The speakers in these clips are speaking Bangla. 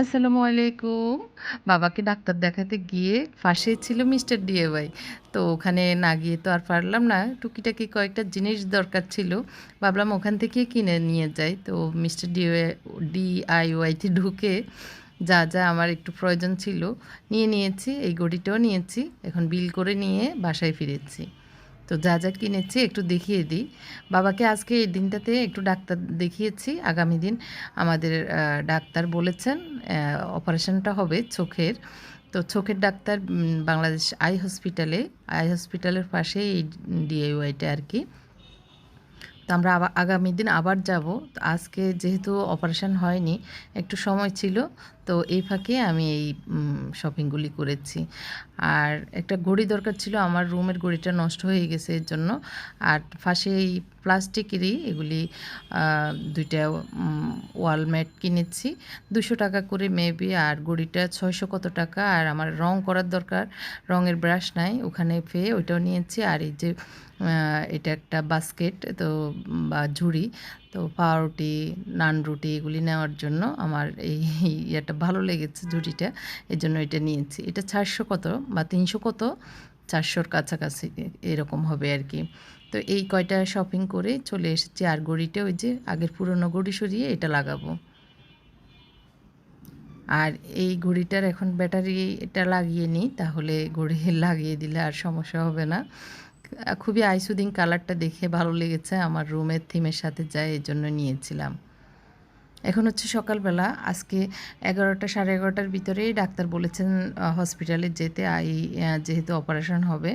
আসসালামু আলাইকুম। বাবাকে ডাক্তার দেখাতে গিয়ে পাশেই ছিল মিস্টার ডিএওয়াই। তো ওখানে না গিয়ে তো আর পারলাম না। টুকিটাকি কয়েকটা জিনিস দরকার ছিল। ভাবলাম ওখান থেকেই কিনে নিয়ে যাই। তো মিস্টার ডিওয়ে ডিআইওয়াইতে ঢুকে যা, যা আমার একটু প্রয়োজন ছিল নিয়ে নিয়েছি। এই ঘড়িটাও নিয়েছি। এখন বিল করে নিয়ে বাসায় ফিরেছি। তো যা, যা কিনেছি একটু দেখিয়ে দিই। বাবাকে আজকে এই দিনটাতে একটু ডাক্তার দেখিয়েছি। আগামী দিন আমাদের ডাক্তার বলেছেন অপারেশনটা হবে চোখের। তো চোখের ডাক্তার বাংলাদেশ আই হসপিটালে, আই হসপিটালের পাশে এই ডিআইওয়াইটা আরকি। তো আমরা আবা আগামী দিন আবার যাব। আজকে যেহেতু অপারেশন হয়নি, একটু সময় ছিল। তো এই ফাঁকে আমি এই শপিংগুলি করেছি। আর একটা ঘড়ি দরকার ছিল। আমার রুমের ঘড়িটা নষ্ট হয়ে গেছে এর জন্য। আর পাশে এই প্লাস্টিকেরই এগুলি দুইটা ২ কিনেছি দুশো টাকা ম্যাট কিনেছি। ৳২০০ করে মেবি আর ঘড়িটা ৬০০ কত টাকা। আর আমার রং করার দরকার। রঙের ব্রাশ নাই। ওখানে পেয়ে ওইটাও নিয়েছি। আর এই যে এটা একটা বাস্কেট তো বা ঝুড়ি। তো পাউরুটি, নান রুটি এগুলি নেওয়ার জন্য আমার এই ইয়েটা ভালো লেগেছে ঝুড়িটা। এই জন্য এটা নিয়েছি। এটা ৪০০ কত বা ৩০০ কত চারশোর কাছাকাছি এরকম হবে আর কি তো এই কয়টা শপিং করে চলে এসেছি। আর ঘড়িটা ওই যে আগের পুরনো ঘড়ি সরিয়ে এটা লাগাবো। আর এই ঘড়িটার এখন ব্যাটারি এটা লাগিয়ে নিই। তাহলে ঘড়ি লাগিয়ে দিলে আর সমস্যা হবে না। খুবই আই সুদিং কালারটা দেখে ভালো লেগেছে। আমার রুমের থিমের সাথে যায় এই জন্য নিয়েছিলাম। এখন হচ্ছে সকালবেলা। আজকে এগারোটা, সাড়ে এগারোটার ভিতরেই ডাক্তার বলেছেন হসপিটালে যেতে আই যেহেতু অপারেশন হবে।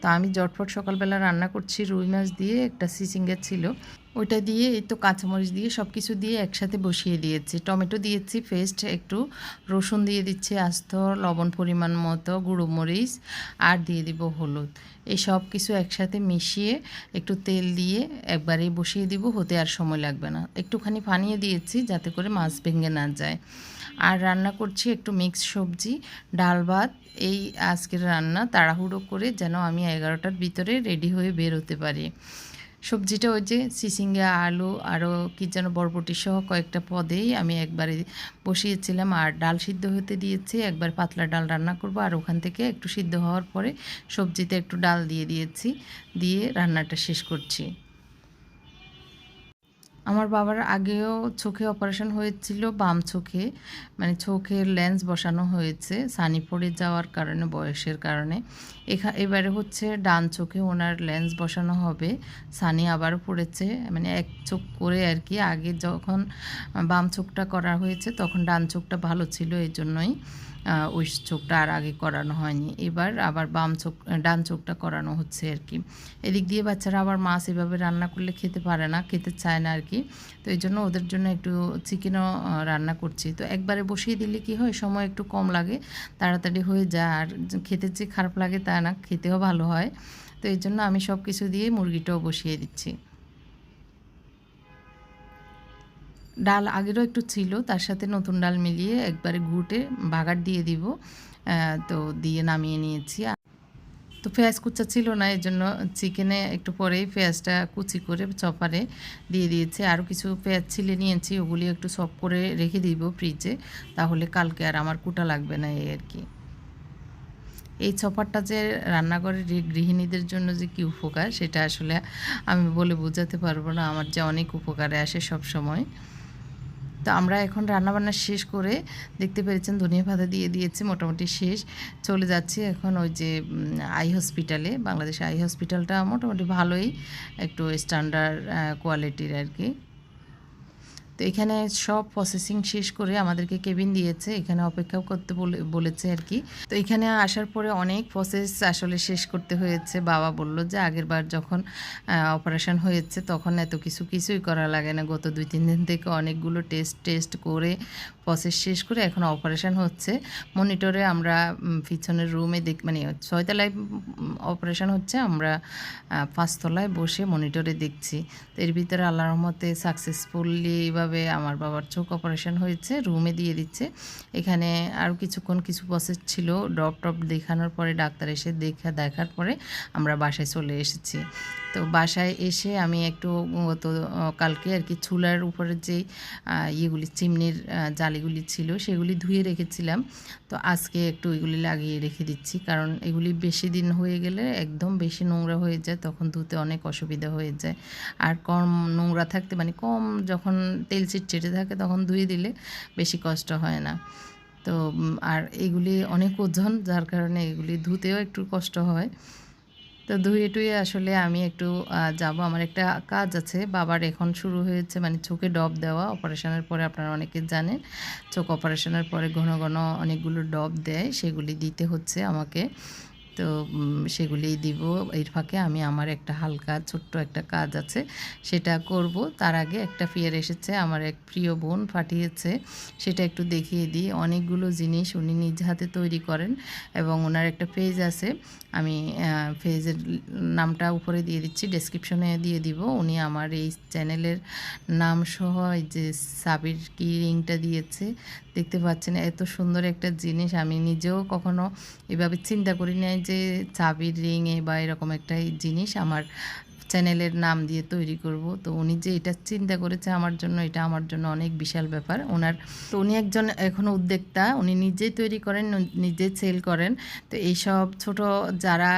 তো আমি জটফট সকালবেলা রান্না করছি রুই মাছ দিয়ে একটা সিচিংয়ের ছিল। ওইটা দিয়ে এই তো কাঁচামরিচ দিয়ে সব কিছু দিয়ে একসাথে বসিয়ে দিয়েছি। টমেটো দিয়েছি পেস্ট একটু, রসুন দিয়ে দিচ্ছি আস্ত, লবণ পরিমাণ মতো, গুঁড়ো মরিচ আর দিয়ে দিব হলুদ। এই সব কিছু একসাথে মিশিয়ে একটু তেল দিয়ে একবারেই বসিয়ে দিব হতে আর সময় লাগবে না। একটুখানি পানিও দিয়েছি যাতে করে মাছ ভেঙে না যায়। আর রান্না করছি একটু মিক্স সবজি, ডাল ভাত। এই আজকের রান্না তাড়াহুড়ো করে যেন আমি ১১টার ভিতরে রেডি হয়ে বের হতে পারি। সবজিটা ওই যে চিচিঙ্গা, আলু আরও কি যেন বরবটি সহ কয়েকটা পদেই আমি একবারে বসিয়েছিলাম। আর ডাল সিদ্ধ হতে দিয়েছি। একবার পাতলা ডাল রান্না করব। আর ওখান থেকে একটু সিদ্ধ হওয়ার পরে সবজিতে একটু ডাল দিয়ে দিয়েছি। দিয়ে রান্নাটা শেষ করছি। আমার বাবার আগেও চোখে অপারেশন হয়েছিল বাম চোখে। মানে চোখের লেন্স বসানো হয়েছে সানি পড়ে যাওয়ার কারণে, বয়সের কারণে। এখা এবারে হচ্ছে ডান চোখে ওনার লেন্স বসানো হবে। সানি আবারও পড়েছে। মানে এক চোখ করে আর কি আগে যখন বাম চোখটা করা হয়েছে তখন ডান চোখটা ভালো ছিল এই জন্যই ওই চোখটা আর আগে করানো হয়নি। এবার আবার বাম চোখ ডান চোখটা করানো হচ্ছে আর কি এদিক দিয়ে বাচ্চারা আবার মাছ এভাবে রান্না করলে খেতে পারে না, খেতে চায় না আর কি তো এই জন্য ওদের জন্য একটু চিকেনও রান্না করছি। তো একবারে বসিয়ে দিলে কি হয় সময় একটু কম লাগে, তাড়াতাড়ি হয়ে যায়। আর খেতে যে খারাপ লাগে তা না, খেতেও ভালো হয়। তো এইজন্য আমি সব কিছু দিয়ে মুরগিটাও বসিয়ে দিচ্ছি। ডাল আগেরও একটু ছিল। তার সাথে নতুন ডাল মিলিয়ে একবারে ঘুটে বাগার দিয়ে দিব। তো দিয়ে নামিয়ে নিয়েছি। তো পেঁয়াজ কুচা ছিল না এর জন্য চিকেনে একটু পরেই পেঁয়াজটা কুচি করে চপারে দিয়ে দিয়েছি। আরও কিছু পেঁয়াজ ছিলে নিয়েছি। ওগুলি একটু চপ করে রেখে দিব ফ্রিজে। তাহলে কালকে আর আমার কুটা লাগবে না এই আরকি। এই চপারটা যে রান্নাঘরের গৃহিণীদের জন্য যে কী উপকার, সেটা আসলে আমি বলে বোঝাতে পারব না। আমার যে অনেক উপকারে আসে সবসময়। তো আমরা এখন রান্নাবান্না শেষ করে দেখতে পেরেছেন ধনিয়া পাতা দিয়ে দিয়েছি, মোটামুটি শেষ। চলে যাচ্ছি এখন ওই যে আই হসপিটালে। বাংলাদেশ আই হসপিটালটা মোটামুটি ভালোই, একটু স্ট্যান্ডার্ড কোয়ালিটির আর আরকি। তো এখানে সব প্রসেসিং শেষ করে আমাদেরকে কেবিন দিয়েছে। এখানে অপেক্ষাও করতে বলেছে আর কি তো এখানে আসার পরে অনেক প্রসেস আসলে শেষ করতে হয়েছে। বাবা বলল যে আগের বার যখন অপারেশন হয়েছে তখন এত কিছু কিছুই করা লাগে না। গত ২-৩ দিন থেকে অনেকগুলো টেস্ট টেস্ট করে প্রসেস শেষ করে এখন অপারেশন হচ্ছে। মনিটরে আমরা পিছনের রুমে দেখ মানে ৬ তলায় অপারেশন হচ্ছে। আমরা পাঁচতলায় বসে মনিটরে দেখছি। তো এর ভিতরে আল্লাহর রহমতে সাকসেসফুলি এইভাবে আমার বাবার চোখ অপারেশন হয়েছে। রুমে দিয়ে দিচ্ছে। এখানে আরও কিছুক্ষণ কিছু প্রসেস ছিল। ড্রপ টপ দেখানোর পরে ডাক্তার এসে দেখা, দেখার পরে আমরা বাসায় চলে এসেছি। তো বাসায় এসে আমি একটু গত কালকে আর কি চুলার উপরে যে ইয়েগুলি, চিমনির জালিগুলি ছিল সেগুলি ধুয়ে রেখেছিলাম। তো আজকে একটু এগুলি লাগিয়ে রেখে দিচ্ছি। কারণ এগুলি বেশি দিন হয়ে গেলে একদম বেশি নোংরা হয়ে যায়, তখন ধুতে অনেক অসুবিধা হয়ে যায়। আর কম নোংরা থাকতে মানে কম যখন তেল চিটচিটে থাকে তখন ধুয়ে দিলে বেশি কষ্ট হয় না। তো আর এগুলি অনেক ওজন, যার কারণে এগুলি ধুতেও একটু কষ্ট হয়। তো ধুয়ে টুয়ে আসলে আমি একটু যাব। আমার একটা কাজ আছে। বাবার এখন শুরু হয়েছে মানে চোখে ডব দেওয়া। অপারেশনের পরে আপনারা অনেকে জানেন, চোখ অপারেশনের পরে ঘন ঘন অনেকগুলো ডব দেয়। সেগুলি দিতে হচ্ছে আমাকে। তো সেগুলি দিব। এর ফাঁকে আমি আমার একটা হালকা ছোট্ট একটা কাজ আছে, সেটা করব। তার আগে একটা ফিয়ার এসেছে, আমার এক প্রিয় বোন পাঠিয়েছে, সেটা একটু দেখিয়ে দিই। অনেকগুলো জিনিস উনি নিজ হাতে তৈরি করেন এবং ওনার একটা পেজ আছে, আমি পেজের নামটা উপরে দিয়ে দিচ্ছি ডেসক্রিপশনে দিয়ে দিব। উনি আমার এই চ্যানেলের নাম সহ যে সাবির কি রিংটা দিয়েছে, দেখতে পাচ্ছেন এত সুন্দর একটা জিনিস। আমি নিজেও কখনো এভাবে চিন্তা করি নাই যে চাবির রিংয়ে বা এরকম একটা জিনিস আমার চ্যানেলের নাম দিয়ে তৈরি করব। তো উনি যে এটা চিন্তা করেছে আমার জন্য, এটা আমার জন্য অনেক বিশাল ব্যাপার। ওনার, তো উনি একজন এখনও উদ্যোক্তা, উনি নিজেই তৈরি করেন নিজেই সেল করেন। তো এইসব ছোট যারা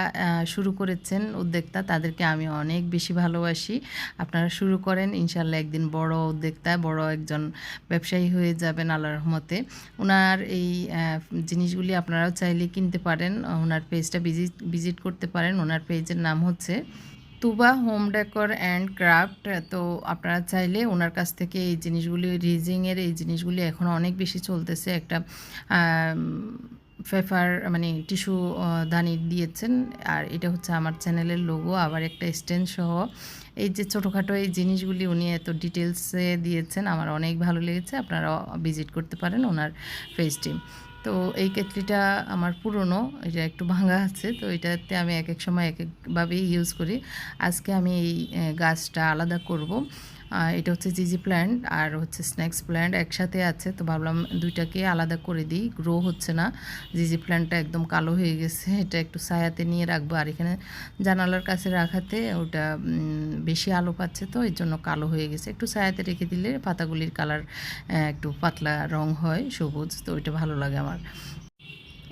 শুরু করেছেন উদ্যোক্তা, তাদেরকে আমি অনেক বেশি ভালোবাসি। আপনারা শুরু করেন, ইনশাল্লাহ একদিন বড় উদ্যোক্তা, বড় একজন ব্যবসায়ী হয়ে যাবেন আল্লাহর রহমতে। ওনার এই জিনিসগুলি আপনারাও চাইলে কিনতে পারেন। ওনার পেজটা ভিজিট ভিজিট করতে পারেন। ওনার পেজের নাম হচ্ছে Tuba home decor and craft তো আপনারা চাইলে ওনার কাছ থেকে এই জিনিসগুলি রিজিংয়ের এই জিনিসগুলি এখন অনেক বেশি চলতেছে। একটা ফেফার মানে টিস্যু দানি দিয়েছেন। আর এটা হচ্ছে আমার চ্যানেলের লোগো আবার একটা স্ট্যান্ড সহ। এই যে ছোটোখাটো এই জিনিসগুলি উনি এত ডিটেলসে দিয়েছেন, আমার অনেক ভালো লেগেছে। আপনারা ভিজিট করতে পারেন ওনার পেজটি তো এই কেটলিটা আমার পুরনো এটা একটু ভাঙা আছে, তো এটাতে আমি এক এক সময় এক একভাবেই ইউজ করি। আজকে আমি এই গাছটা আলাদা করব। এটা হচ্ছে জিজি প্ল্যান্ট আর হচ্ছে স্ন্যাক্স প্ল্যান্ট একসাথে আছে। তো ভাবলাম দুইটাকে আলাদা করে দিই। গ্রো হচ্ছে না। জিজি প্ল্যান্টটা একদম কালো হয়ে গেছে। এটা একটু ছায়াতে নিয়ে রাখব। আর এখানে জানালার কাছে রাখাতে ওটা বেশি আলো পাচ্ছে তো, এর জন্য কালো হয়ে গেছে। একটু ছায়াতে রেখে দিলে পাতাগুলির কালার একটু পাতলা রং হয়, সবুজ। তো ওইটা ভালো লাগে আমার।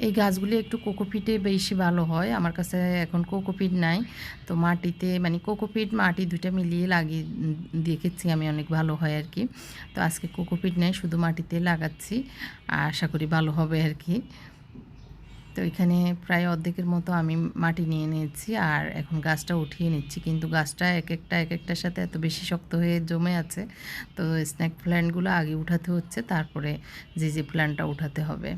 এই গাছগুলি একটু কোকোপিটে বেশি ভালো হয়। আমার কাছে এখন কোকোপিট নাই। তো মাটিতে মানে কোকোপিট, মাটি দুইটা মিলিয়ে লাগিয়ে দেখেছি আমি অনেক ভালো হয় আর কি। তো আজকে কোকোপিট নেই, শুধু মাটিতে লাগাচ্ছি। আশা করি ভালো হবে আর কি। তো এখানে প্রায় অর্ধেকের মতো আমি মাটি নিয়ে নিয়েছি আর এখন গাছটা উঠিয়ে নিচ্ছি। কিন্তু গাছটা এক একটা, এক একটার সাথে এত বেশি শক্ত হয়ে জমে আছে। তো স্ন্যাক প্ল্যান্টগুলো আগে উঠাতে হচ্ছে, তারপরে যে যে প্ল্যান্টটা উঠাতে হবে।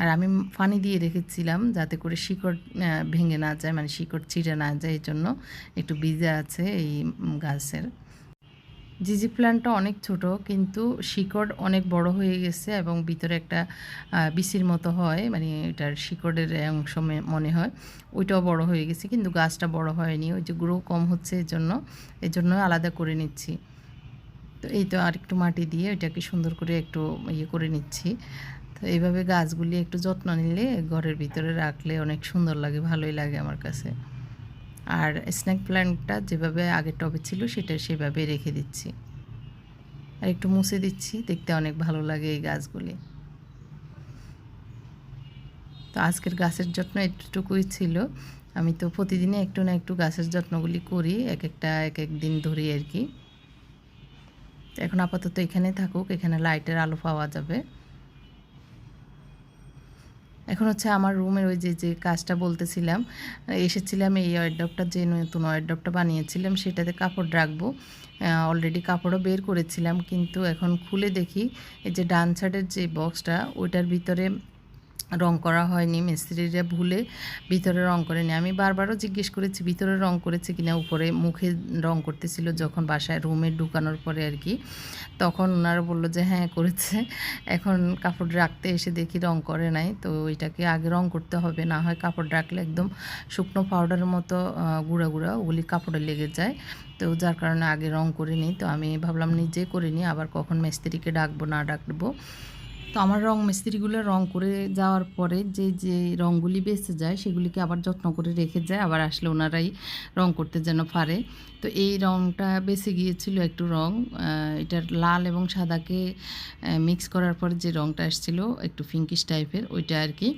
আর আমি ফানি দিয়ে রেখেছিলাম যাতে করে শিকড় ভেঙে না যায় মানে শিকড় ছিঁড়ে না যায় এই জন্য একটু বীজে আছে এই গাছের। জিজি প্ল্যান্টটা অনেক ছোট, কিন্তু শিকড় অনেক বড় হয়ে গেছে এবং ভিতরে একটা বিসির মতো হয় মানে এটার শিকড়ের অংশ মনে হয়। ওইটাও বড় হয়ে গেছে, কিন্তু গাছটা বড় হয়নি, ওই যে গ্রো কম হচ্ছে এর জন্য এর জন্য আলাদা করে নিচ্ছি। তো এই তো আর একটু মাটি দিয়ে ওইটাকে সুন্দর করে একটু ইয়ে করে নিচ্ছি। তো এইভাবে গাছগুলি একটু যত্ন নিলে ঘরের ভিতরে রাখলে অনেক সুন্দর লাগে, ভালোই লাগে আমার কাছে। আর স্ন্যাক প্ল্যান্টটা যেভাবে আগের টবে ছিল সেটা সেভাবে রেখে দিচ্ছি। আর একটু মুছে দিচ্ছি, দেখতে অনেক ভালো লাগে এই গাছগুলি। তো আজকের গাছের যত্ন এতটুকুই ছিল। আমি তো প্রতিদিনই একটু না একটু গাছের যত্নগুলি করি, এক একটা, এক এক দিন ধরি আর কি। এখন আপাতত এখানে থাকুক, এখানে লাইটের আলো পাওয়া যাবে। এখন হচ্ছে আমার রুমের ওই যে যে কাজটা বলতেছিলাম, এসেছিলাম এই অয়ডপটা যে নতুন অয়ডপটা বানিয়েছিলাম, সেটাতে কাপড় রাখব। অলরেডি কাপড়ও বের করেছিলাম, কিন্তু এখন খুলে দেখি, এই যে ডান সাইডের যে বক্সটা ওইটার ভিতরে রং করা হয়নি, মিস্ত্রিরা ভুলে ভিতরে রং করেনি আমি বারবারও জিজ্ঞেস করেছি, ভিতরে রং করেছে কিনা? উপরে মুখে রং করতেছিল যখন বাসায় রুমে ঢুকানোর পরে আর কি। তখন ওনারা বলল যে হ্যাঁ করেছে। এখন কাপড় রাখতে এসে দেখি রং করে নাই। তো ওইটাকে আগে রং করতে হবে, না হয় কাপড় রাখলে একদম শুকনো পাউডারের মতো গুঁড়া গুঁড়া ওগুলি কাপড়ে লেগে যায়। তো যার কারণে আগে রং করিনি। তো আমি ভাবলাম নিজে করিনি, আবার কখন মিস্ত্রিকে ডাকবো, না ডাকবো। তো আমার রং, মিস্ত্রিগুলো রং করে যাওয়ার পরে যে যে রঙগুলি বেঁচে যায় সেগুলিকে আবার যত্ন করে রেখে যায়, আবার আসলে ওনারাই রং করতে যেন পারে। তো এই রংটা বেঁচে গিয়েছিল একটু রং এটার লাল এবং সাদাকে মিক্স করার পর যে রংটা আসছিল একটু ফিঙ্কিশ টাইপের ওইটা আর কি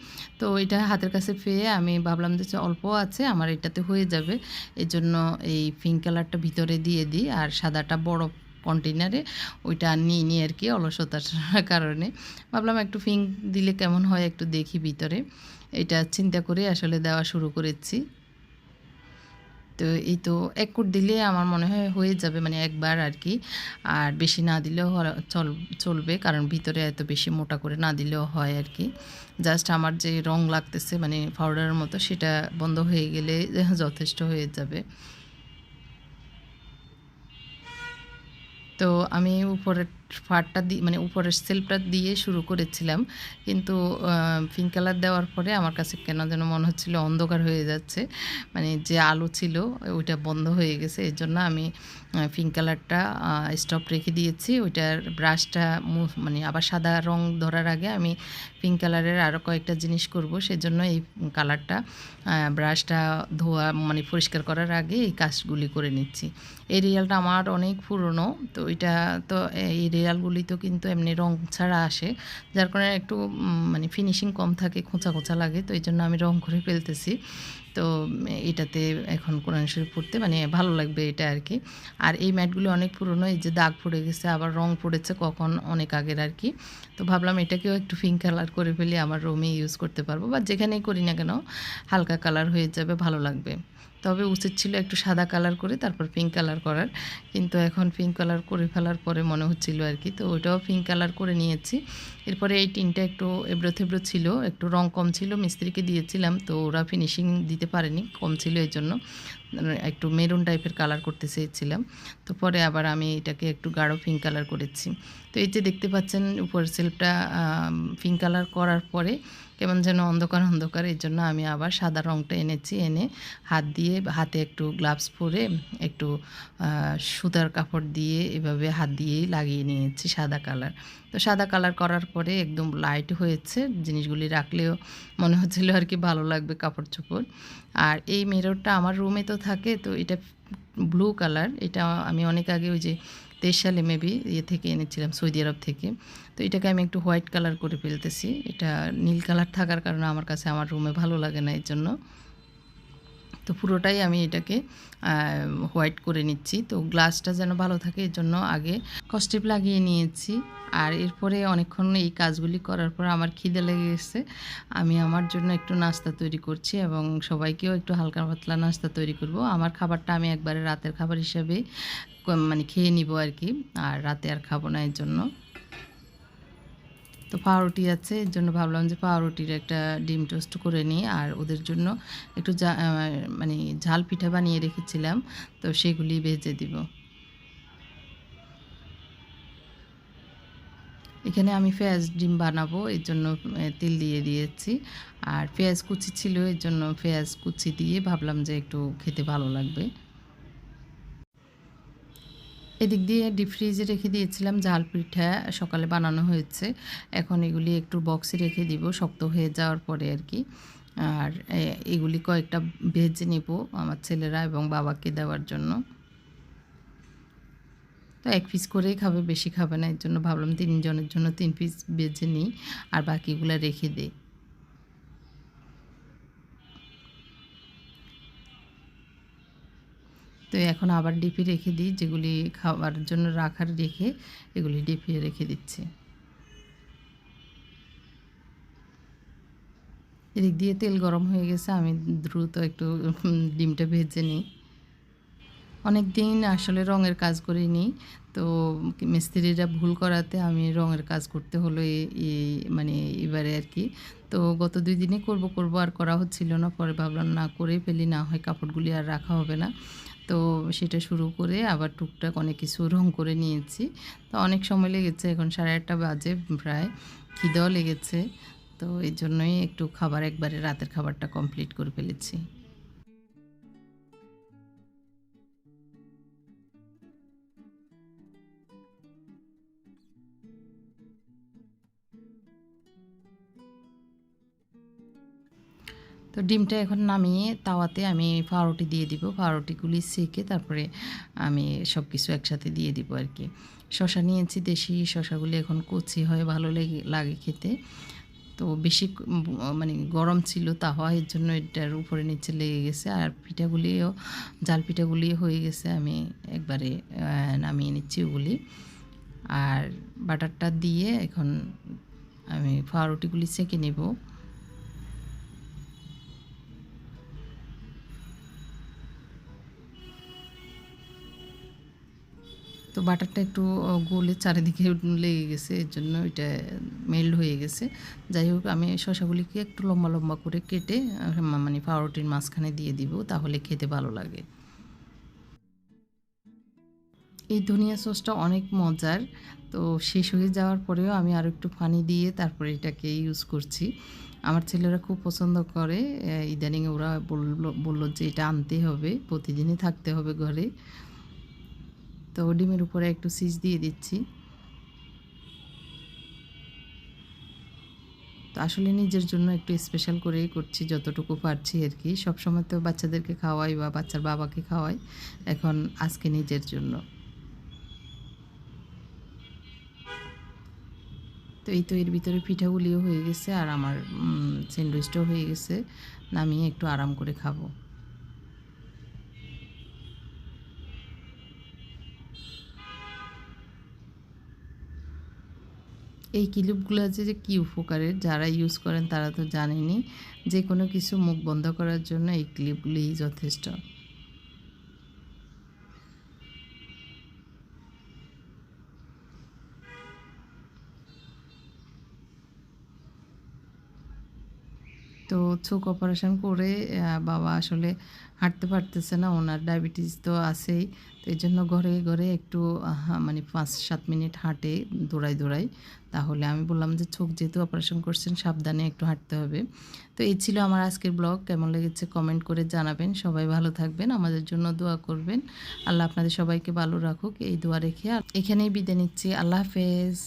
তো এটা হাতের কাছে পেয়ে আমি ভাবলাম যে অল্প আছে, আমার এটাতে হয়ে যাবে। এই জন্য এই পিঙ্ক কালারটা ভিতরে দিয়ে দিই, আর সাদাটা বড় কন্টেনারে ওইটা নিয়ে নিয়ে আর কি অলসতার কারণে। ভাবলাম একটু ফিং দিলে কেমন হয় একটু দেখি ভিতরে। এটা চিন্তা করে আসলে দেওয়া শুরু করেছি। তো এই তো এক কোট দিলে আমার মনে হয় হয়ে যাবে মানে একবার আর কি। আর বেশি না দিলেও চল, চলবে, কারণ ভিতরে এত বেশি মোটা করে না দিলেও হয় আর কি। জাস্ট আমার যে রং লাগতেছে মানে পাউডারের মতো, সেটা বন্ধ হয়ে গেলে যথেষ্ট হয়ে যাবে। তো আমি উপরের ফারটা দিয়ে মানে উপরের সেলফটা দিয়ে শুরু করেছিলাম। কিন্তু পিঙ্ক কালার দেওয়ার পরে আমার কাছে কেন যেন মনে হচ্ছিল অন্ধকার হয়ে যাচ্ছে। মানে যে আলো ছিল, ওইটা বন্ধ হয়ে গেছে। এর জন্য আমি পিঙ্ক কালারটা স্টপ রেখে দিয়েছি। ওইটার ব্রাশটা মানে আবার সাদা রং ধরার আগে আমি পিঙ্ক কালারের আরও কয়েকটা জিনিস করব। সেজন্য এই কালারটা ব্রাশটা ধোয়া মানে পরিষ্কার করার আগে এই কাজগুলি করে নিচ্ছি। এই রিয়ালটা আমার অনেক পুরনো। তো এটা তো, এই রিয়ালগুলি তো কিন্তু এমনি রং ছাড়া আসে, যার কারণে একটু মানে ফিনিশিং কম থাকে, খোঁচা খোঁচা লাগে, তো এই জন্য আমি রং করে ফেলতেছি। তো এটাতে এখন কোরআন শরীফ পড়তে মানে ভালো লাগবে এটা আর কি। আর এই ম্যাটগুলো অনেক পুরনো, এই যে দাগ পড়ে গেছে, আবার রং পড়েছে কখন, অনেক আগের আর কি। তো ভাবলাম এটাকেও একটু পিঙ্ক কালার করে ফেলে, আমার রুমে ইউজ করতে পারব, বা যেখানেই করি না কেন, হালকা কালার হয়ে যাবে, ভালো লাগবে। তবে উচিত ছিল একটু সাদা কালার করে, তারপর পিঙ্ক কালার করার। কিন্তু এখন পিঙ্ক কালার করে ফেলার পরে মনে হচ্ছিল আর কি। তো ওইটাও পিঙ্ক কালার করে নিয়েছি। এরপরে এই টিনটা একটু এবড়ো থেবড়ো ছিল, একটু রং কম ছিল, মিস্ত্রিকে দিয়েছিলাম, তো ওরা ফিনিশিং দিতে পারেনি, কম ছিল এই জন্য একটু মেরুন টাইপের কালার করতে চেয়েছিলাম। তো পরে আবার আমি এটাকে একটু গাঢ় পিঙ্ক কালার করেছি। তো এই যে দেখতে পাচ্ছেন, উপরের সেলফটা পিঙ্ক কালার করার পরে কেমন যেন অন্ধকার অন্ধকার, এই জন্য আমি আবার সাদা রঙটা এনেছি, এনে হাত দিয়ে হাতে একটু গ্লাভস পরে একটু সুতার কাপড় দিয়ে এভাবে হাত দিয়েই লাগিয়ে নিয়েছি সাদা কালার। তো সাদা কালার করার পরে একদম লাইট হয়েছে, জিনিসগুলি রাখলেও মনে হচ্ছিল আর কি ভালো লাগবে কাপড় চোপড়। আর এই মিররটা আমার রুমে তো থাকে, তো এটা ব্লু কালার এটা আমি অনেক আগে ওই যে তেইশ সালে মেবি ইয়ে থেকে এনেছিলাম, সৌদি আরব থেকে। তো এটাকে আমি একটু হোয়াইট কালার করে ফেলতেছি। এটা নীল কালার থাকার কারণে আমার কাছে আমার রুমে ভালো লাগে না এর জন্য। তো পুরোটাই আমি এটাকে হোয়াইট করে নিচ্ছি। তো গ্লাসটা যেন ভালো থাকে, এর জন্য আগে কস্টিপ লাগিয়ে নিয়েছি। আর এরপরে অনেকক্ষণ এই কাজগুলি করার পর আমার খিদে লেগে গেছে। আমি আমার জন্য একটু নাস্তা তৈরি করছি এবং সবাইকেও একটু হালকা পাতলা নাস্তা তৈরি করব। আমার খাবারটা আমি একবারে রাতের খাবার হিসাবে মানে খেয়ে নিব আর কি। আর রাতে আর খাব না এর জন্য। তো পাউরুটি আছে, এর জন্য ভাবলাম যে পাউরুটির একটা ডিম টোস্ট করে নিই। আর ওদের জন্য একটু মানে ঝাল পিঠা বানিয়ে রেখেছিলাম, তো সেগুলি ভেজে দিব। এখানে আমি পেঁয়াজ ডিম বানাবো, এর জন্য তেল দিয়ে দিয়েছি। আর পেঁয়াজ কুচি ছিল, এর জন্য পেঁয়াজ কুচি দিয়ে ভাবলাম যে একটু খেতে ভালো লাগবে। এদিক দিয়ে ডিপ ফ্রিজে রেখে দিয়েছিলাম ঝাল পিঠা সকালে বানানো হয়েছে। এখন এগুলি একটু বক্সে রেখে দিব, শক্ত হয়ে যাওয়ার পরে আর কি। আর এগুলি কয়েকটা ভেজে নেব আমার ছেলেরা এবং বাবাকে দেওয়ার জন্য। তো এক পিস করেই খাবে, বেশি খাবে না, এর জন্য ভাবলাম তিনজনের জন্য তিন পিস বেজে নিই। আর বাকিগুলো রেখে দিই। তো এখন আবার ডিপি রেখে দিই, যেগুলি খাওয়ার জন্য রাখার রেখে এগুলি ডিপি রেখে দিচ্ছি। এদিক দিয়ে তেল গরম হয়ে গেছে, আমি দ্রুত একটু ডিমটা ভেজে নিই। অনেক দিন আসলে রঙের কাজ করিনি তো মিস্ত্রিরা ভুল করাতে আমি রঙের কাজ করতে হলো এই মানে এবারে আর কি। তো গত দুই দিনে করব করব আর করা হচ্ছিল না, পরে ভাবলাম না করে ফেলি, না হয় কাপড়গুলি আর রাখা হবে না। তো সেটা শুরু করে আবার টুকটাক অনেক কিছু রং করে নিয়েছি। তো অনেক সময় লেগেছে, এখন সাড়ে আটটা বাজে প্রায়, খিদেও লেগেছে। তো এই জন্যই একটু খাবার একবারে রাতের খাবারটা কমপ্লিট করে ফেলেছি। তো ডিমটা এখন নামিয়ে তাওয়াতে আমি পাউরুটি দিয়ে দিব। পাউরুটিগুলি সেকে তারপরে আমি সব কিছু একসাথে দিয়ে দিব আর কি শশা নিয়েছি, দেশি শশাগুলি এখন কচি হয়, ভালো লেগে, লাগে খেতে। তো বেশি মানে গরম ছিল তাওয়া এর জন্য এটার উপরে নিচে লেগে গেছে। আর পিঠাগুলিও জাল পিঠাগুলি হয়ে গেছে, আমি একবারে নামিয়ে নিচ্ছি ওগুলি। আর বাটারটা দিয়ে এখন আমি পাউরুটিগুলি সেকে নেব। তো বাটারটা একটু গোলে চারিদিকে লেগে গেছে, এর জন্য এটা মেল্ট হয়ে গেছে। যাই হোক, আমি শসাগুলিকে একটু লম্বা লম্বা করে কেটে মানে পাউরুটির মাঝখানে দিয়ে দিব, তাহলে খেতে ভালো লাগে। এই ধনিয়া সসটা অনেক মজার। তো শেষ হয়ে যাওয়ার পরেও আমি আরও একটু পানি দিয়ে তারপরে এটাকে ইউজ করছি। আমার ছেলেরা খুব পছন্দ করে। ইদানিং ওরা বলল বলল যে এটা আনতে হবে, প্রতিদিনই থাকতে হবে ঘরে। তো ডিমের উপরে একটু সিজ দিয়ে দিচ্ছি। তো আসলে নিজের জন্য একটু স্পেশাল করেই করছি, যতটুকু পারছি আর কি। সবসময় তো বাচ্চাদেরকে খাওয়াই বা বাচ্চার বাবাকে খাওয়াই, এখন আজকে নিজের জন্য। তো এই তো এর ভিতরে পিঠাগুলিও হয়ে গেছে আর আমার স্যান্ডউইচটাও হয়ে গেছে, নামিয়ে একটু আরাম করে খাব। এই ক্লিপগুলো আছে যে কী উপকারের? যারা ইউজ করেন তারা তো জানেনি যে কোনো কিছু মুখ বন্ধ করার জন্য এই ক্লিপগুলিই যথেষ্ট। তো চোখ অপারেশন করে বাবা আসলে হাঁটতে পারতেছে না, ওনার ডায়াবেটিস তো আছেই। তো এই জন্য ঘরে ঘরে একটু মানে পাঁচ সাত মিনিট হাঁটে দৌড়াই দৌড়াই তাহলে আমি বললাম যে, চোখ যেহেতু অপারেশন করছেন, সাবধানে একটু হাঁটতে হবে। তো এই ছিল আমার আজকের ব্লগ কেমন লেগেছে কমেন্ট করে জানাবেন। সবাই ভালো থাকবেন, আমাদের জন্য দোয়া করবেন। আল্লাহ আপনাদের সবাইকে ভালো রাখুক, এই দোয়া রেখে আর এখানেই বিদায় নিচ্ছি। আল্লাহ হাফেজ।